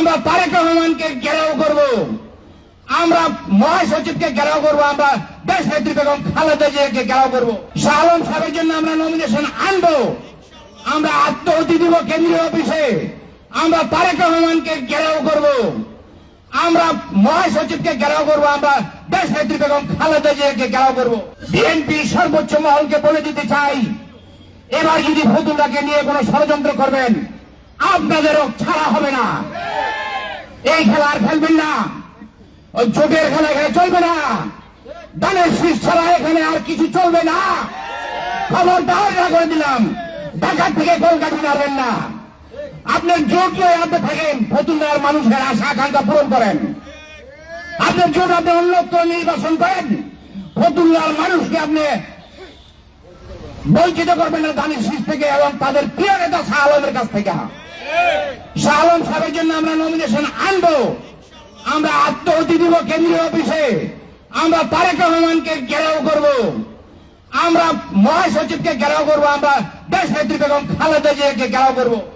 আমরা তারেক রহমানকে ঘেরাও করব। আমরা মহাসচিবকে ঘেরাও করব, আমরা দেশ নেত্রী বেগম খালেদা জিয়াকে ঘেরাও করব। শাহ সাহেবের জন্য আমরা নমিনেশন আনব। আমরা আত্মহতি দিব কেন্দ্রীয় অফিসে। আমরা তারেক রহমানকে ঘেরাও করব। আমরা মহাসচিবকে ঘেরাও করব, আমরা দেশ নেত্রী বেগম খালেদা জিয়াকে ঘেরাও করব। বিএনপি সর্বোচ্চ মহলকে বলে দিতে চাই, এবার যদি ফতুল্লাকে নিয়ে কোনো ষড়যন্ত্র করবেন, আপনাদেরও ছাড়া হবে না। এই খেলা আর খেলবেন না। ওই জোটের খেলা এখানে চলবে না। শীষ ছাড়া এখানে আর কিছু চলবে না। খবর দেওয়া করে দিলাম। ঢাকা থেকে কলকাতা নাড়বেন না। আপনার জোট লয়ে আপনি থাকেন, ফতুল্লার মানুষের আশা, আকাঙ্ক্ষা পূরণ করেন। আপনার জোট আপনি অন্যত্র নির্বাচন করেন। ফতুল্লার মানুষকে আপনি বঞ্চিত করবেন না দানের শীষ থেকে এবং তাদের প্রিয় নেতা শাহ আলমের কাছ থেকে। জন্য আমরা নমিনেশন আনব। আমরা আত্মহতি দিব কেন্দ্রীয় অফিসে। আমরা তারেক রহমানকে ঘেরাও করব। আমরা মহাসচিবকে ঘেরাও করব। আমরা দেশ নেত্রী বেগম খালেদা জিয়াকে ঘেরাও করব।